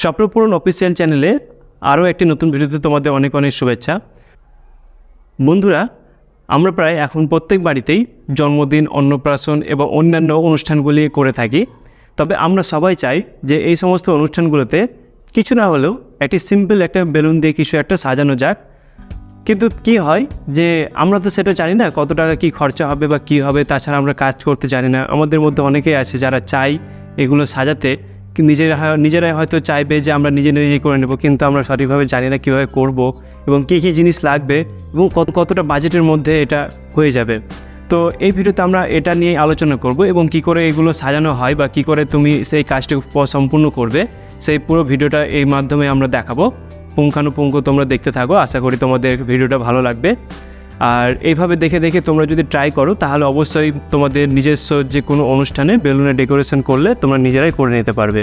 স্বপ্নপূরণ official চ্যানেলে আরও একটি নতুন ভিডিওতে তোমাদের অনেক অনেক শুভেচ্ছা। বন্ধুরা, আমরা প্রায় এখন প্রত্যেক বাড়িতেই জন্মদিন, অন্নপ্রাশন এবং অন্যান্য অনুষ্ঠানগুলি করে থাকি। তবে আমরা সবাই চাই যে এই সমস্ত অনুষ্ঠানগুলোতে কিছু না হলেও একটি সিম্পল একটা বেলুন দিয়ে কিছু একটা সাজানো যাক। কিন্তু কি হয় যে আমরা তো সেটা জানি না কত টাকা কী খরচা হবে বা কি হবে, তাছাড়া আমরা কাজ করতে জানি না। আমাদের মধ্যে অনেকেই আছে যারা চাই এগুলো সাজাতে। নিজেরা নিজেরাই হয়তো চাইবে যে আমরা নিজে নিজেই করে নেব, কিন্তু আমরা সঠিকভাবে জানি না কীভাবে করব এবং কী কী জিনিস লাগবে এবং কত, কতটা বাজেটের মধ্যে এটা হয়ে যাবে। তো এই ভিডিওতে আমরা এটা নিয়ে আলোচনা করব এবং কি করে এগুলো সাজানো হয় বা কি করে তুমি সেই কাজটি সম্পূর্ণ করবে, সেই পুরো ভিডিওটা এই মাধ্যমে আমরা দেখাবো। পুঙ্খানুপুঙ্খ তোমরা দেখতে থাকো, আশা করি তোমাদের ভিডিওটা ভালো লাগবে। আর এইভাবে দেখে দেখে তোমরা যদি ট্রাই করো, তাহলে অবশ্যই তোমাদের নিজস্ব যে কোনো অনুষ্ঠানে বেলুনের ডেকোরেশন করলে তোমরা নিজেরাই করে নিতে পারবে।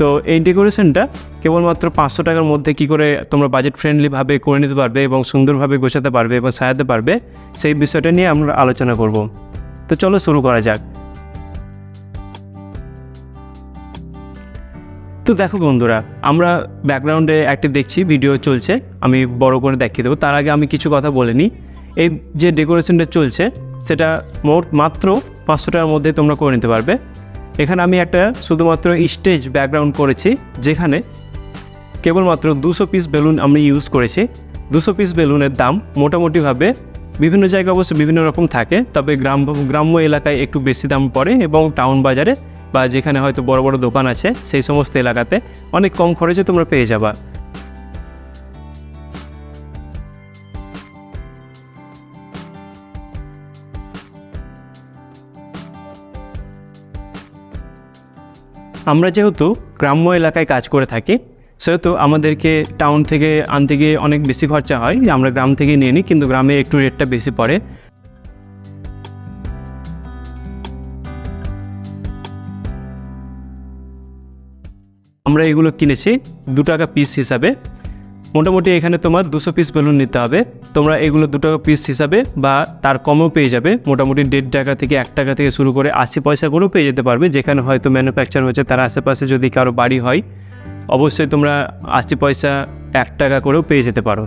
তো এই ডেকোরেশনটা কেবলমাত্র পাঁচশো টাকার মধ্যে কি করে তোমরা বাজেট ফ্রেন্ডলিভাবে করে নিতে পারবে এবং সুন্দরভাবে গোছাতে পারবে এবং সাজাতে পারবে, সেই বিষয়টা নিয়ে আমরা আলোচনা করব। তো চলো শুরু করা যাক। তো দেখো বন্ধুরা, আমরা ব্যাকগ্রাউন্ডে একটি দেখছি ভিডিও চলছে, আমি বড় করে দেখিয়ে দেবো। তার আগে আমি কিছু কথা বলে নিই। এই যে ডেকোরেশনটা চলছে, সেটা মোট মাত্র পাঁচশো টাকার মধ্যে তোমরা করে নিতে পারবে। এখানে আমি একটা শুধুমাত্র স্টেজ ব্যাকগ্রাউন্ড করেছি, যেখানে কেবলমাত্র দুশো পিস বেলুন আমি ইউজ করেছি। দুশো পিস বেলুনের দাম মোটামুটিভাবে বিভিন্ন জায়গায় অবশ্য বিভিন্ন রকম থাকে, তবে গ্রাম, গ্রাম্য এলাকায় একটু বেশি দাম পড়ে এবং টাউন বাজারে বা যেখানে হয়তো বড় বড় দোকান আছে, সেই সমস্ত এলাকাতে অনেক কম খরচে তোমরা পেয়ে যাবা। আমরা যেহেতু গ্রাম্য এলাকায় কাজ করে থাকি, সেহেতু আমাদেরকে টাউন থেকে আনতে গিয়ে অনেক বেশি খরচা হয় আমরা গ্রাম থেকে নিয়ে নিই, কিন্তু গ্রামে একটু রেটটা বেশি পড়ে। আমরা এগুলো কিনেছি দু টাকা পিস হিসাবে। মোটামুটি এখানে তোমার দুশো পিস বেলুন নিতে হবে। তোমরা এগুলো দু টাকা পিস হিসাবে বা তার কমও পেয়ে যাবে। মোটামুটি দেড় টাকা থেকে এক টাকা থেকে শুরু করে আশি পয়সা করেও পেয়ে যেতে পারবে। যেখানে হয়তো ম্যানুফ্যাকচার হচ্ছে, তার আশেপাশে যদি কারও বাড়ি হয়, অবশ্যই তোমরা আশি পয়সা এক টাকা করেও পেয়ে যেতে পারো।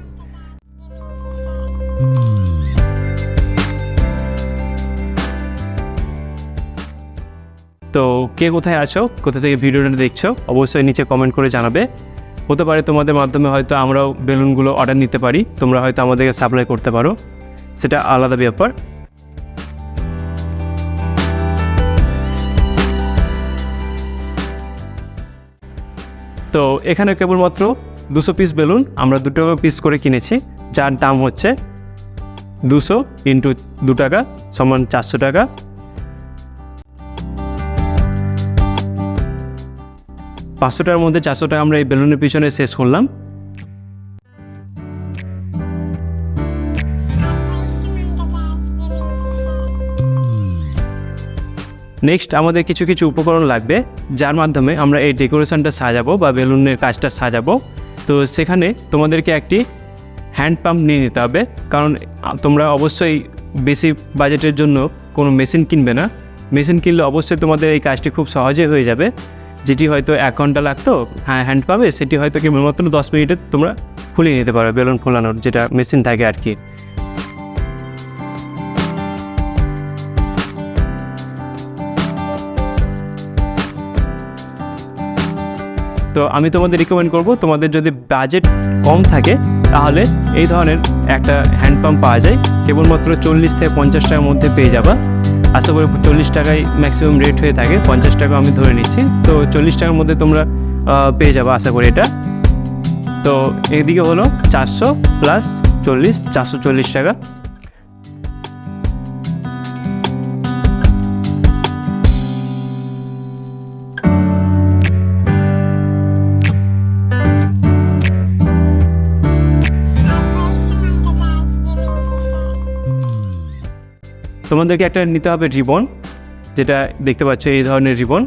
তো কে কোথায় আছো, কোথা থেকে ভিডিওটা দেখছ, অবশ্যই নিচে কমেন্ট করে জানাবে। হতে পারে তোমাদের মাধ্যমে হয়তো আমরাও বেলুনগুলো অর্ডার নিতে পারি। তোমরা হয়তো আমাদেরকে সাপ্লাই করতে পারো। সেটা আলাদা ব্যাপার। তো এখানে কেবলমাত্র দুশো পিস বেলুন, আমরা দু টাকা পিস করে কিনেছি। যার দাম হচ্ছে দুশো ইন্টু দু টাকা সমান চারশো টাকা। পাঁচশো টাকার মধ্যে চারশো টাকা আমরা এই বেলুনের পিছনে শেষ করলাম। নেক্সট আমাদের কিছু কিছু উপকরণ লাগবে, যার মাধ্যমে আমরা এই ডেকোরেশনটা সাজাবো বা বেলুনের কাজটা সাজাবো। তো সেখানে তোমাদেরকে একটি হ্যান্ড পাম্প নিয়ে নিতে হবে, কারণ তোমরা অবশ্যই বেশি বাজেটের জন্য কোনো মেশিন কিনবে না। মেশিন কিনলে অবশ্যই তোমাদের এই কাজটি খুব সহজে হয়ে যাবে। যেটি হয়তো এক ঘণ্টা লাগতো হ্যাঁ হ্যান্ড পাবে, সেটি হয়তো কেবলমাত্র দশ মিনিটে তোমরা ফুলিয়ে নিতে পারো বেলুন খোলানোর যেটা মেশিন থাকে আর কি। তো আমি তোমাদের রিকমেন্ড করব, তোমাদের যদি বাজেট কম থাকে, তাহলে এই ধরনের একটা হ্যান্ড পাম্প পাওয়া যায়, কেবলমাত্র চল্লিশ থেকে পঞ্চাশ টাকার মধ্যে পেয়ে যাবা। আশা করি চল্লিশ টাকায় ম্যাক্সিমাম রেট হয়ে থাকে, পঞ্চাশ টাকা আমি ধরে নিচ্ছি। তো চল্লিশ টাকার মধ্যে তোমরা পেয়ে যাব আশা করি এটা। তো এদিকে হলো চারশো প্লাস চল্লিশ, চারশো চল্লিশ টাকা। তোমাদেরকে একটা নিতে হবে রিবন, যেটা দেখতে পাচ্ছ এই ধরনের রিবন।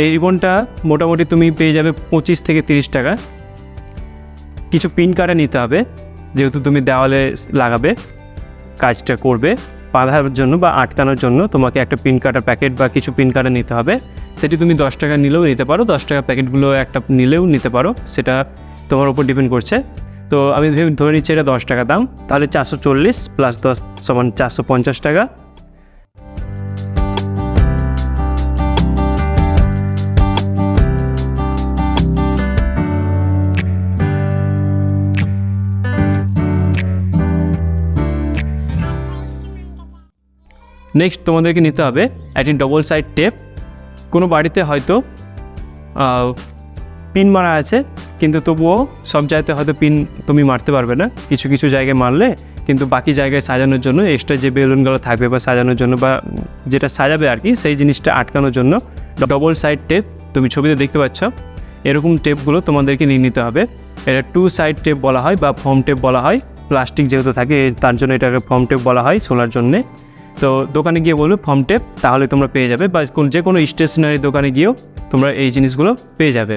এই রিবনটা মোটামুটি তুমি পেয়ে যাবে পঁচিশ থেকে তিরিশ টাকা। কিছু পিন কাটা নিতে হবে, যেহেতু তুমি দেওয়ালে লাগাবে, কাজটা করবে, বাঁধার জন্য বা আটকানোর জন্য তোমাকে একটা পিন কাটার প্যাকেট বা কিছু পিন কাটা নিতে হবে। সেটি তুমি দশ টাকা নিলেও নিতে পারো, দশ টাকা প্যাকেটগুলো একটা নিলেও নিতে পারো, সেটা তোমার উপর ডিপেন্ড করছে। তো আমি ধরে নিচ্ছি এটা দশ টাকা দাম। তাহলে চারশো চল্লিশ প্লাস দশ সমান চারশো পঞ্চাশ টাকা। নেক্সট তোমাদেরকে নিতে হবে একটি ডবল সাইড টেপ কোনো বাড়িতে হয়তো পিন মারা আছে কিন্তু তবুও সব জায়গাতে হয়তো পিন তুমি মারতে পারবে না। কিছু কিছু জায়গায় মারলে কিন্তু বাকি জায়গায় সাজানোর জন্য এক্সট্রা যে বেলুনগুলো থাকবে বা সাজানোর জন্য বা যেটা সাজাবে আর কি সেই জিনিসটা আটকানোর জন্য ডবল সাইড টেপ তুমি ছবিতে দেখতে পাচ্ছ। এরকম টেপগুলো তোমাদেরকে নিয়ে নিতে হবে। এটা টু সাইড টেপ বলা হয় বা ফর্ম টেপ বলা হয়। প্লাস্টিক যেহেতু থাকে, তার জন্য এটাকে ফর্ম টেপ বলা হয় সোলার জন্যে। তো দোকানে গিয়ে বলবে ফর্ম টেপ তাহলে তোমরা পেয়ে যাবে বা যে কোনো স্টেশনারি দোকানে গিয়েও তোমরা এই জিনিসগুলো পেয়ে যাবে।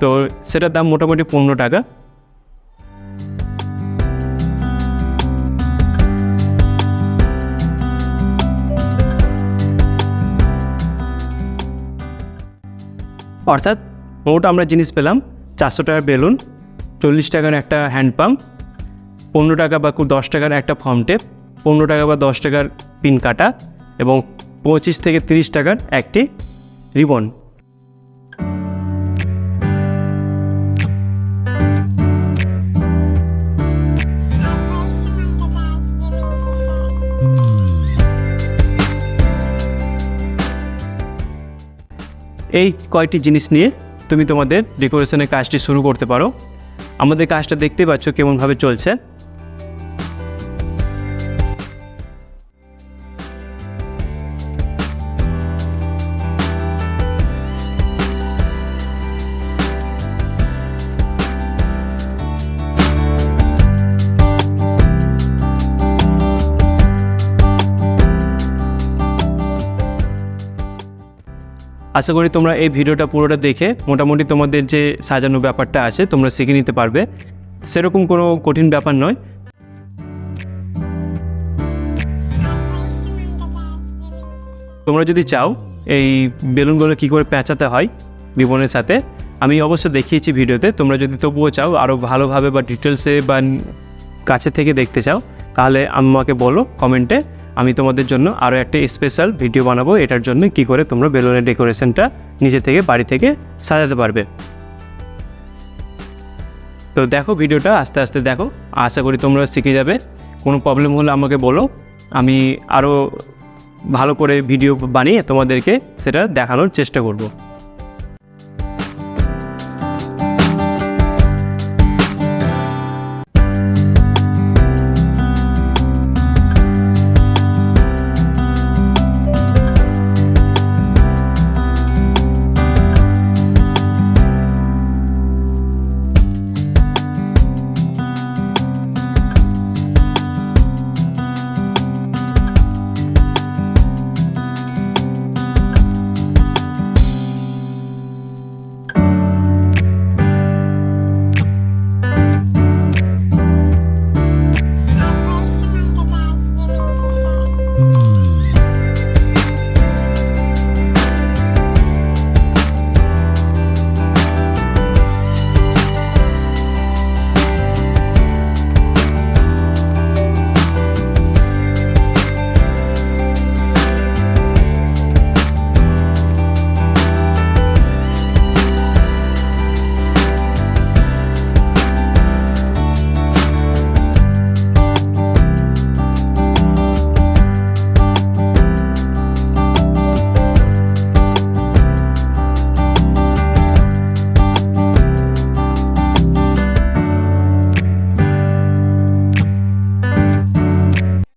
তো সেটার দাম মোটামুটি পনেরো টাকা। অর্থাৎ মোট আমরা জিনিস পেলাম চারশো টাকার বেলুন, চল্লিশ টাকার একটা হ্যান্ড পাম্প পনেরো টাকা বা দশ টাকার একটা ফর্ম টেপ পনেরো টাকা বা দশ টাকার পিন কাটা এবং পঁচিশ থেকে তিরিশ টাকার একটি রিবন। এই কয়টি জিনিস নিয়ে তুমি তোমাদের ডেকোরেশনের কাজটি শুরু করতে পারো। আমাদের কাজটা দেখতে পাচ্ছ কেমনভাবে চলছে। আশা করি তোমরা এই ভিডিওটা পুরোটা দেখে মোটামুটি তোমাদের যে সাজানো ব্যাপারটা আছে তোমরা শিখে নিতে পারবে। সেরকম কোনো কঠিন ব্যাপার নয়। তোমরা যদি চাও এই বেলুনগুলো কী করে পেঁচাতে হয় বিবনের সাথে, আমি অবশ্য দেখিয়েছি ভিডিওতে, তোমরা যদি তবুও চাও আরও ভালোভাবে বা ডিটেলসে বা কাছে থেকে দেখতে চাও, তাহলে আমাকে বলো কমেন্টে। আমি তোমাদের জন্য আরও একটা স্পেশাল ভিডিও বানাবো। এটার জন্য কি করে তোমরা বেলুনের ডেকোরেশনটা নিজে থেকে বাড়ি থেকে সাজাতে পারবে। তো দেখো ভিডিওটা আস্তে আস্তে দেখো। আশা করি তোমরা শিখে যাবে। কোনো প্রবলেম হলে আমাকে বলো। আমি আরও ভালো করে ভিডিও বানিয়ে তোমাদেরকে সেটা দেখানোর চেষ্টা করব।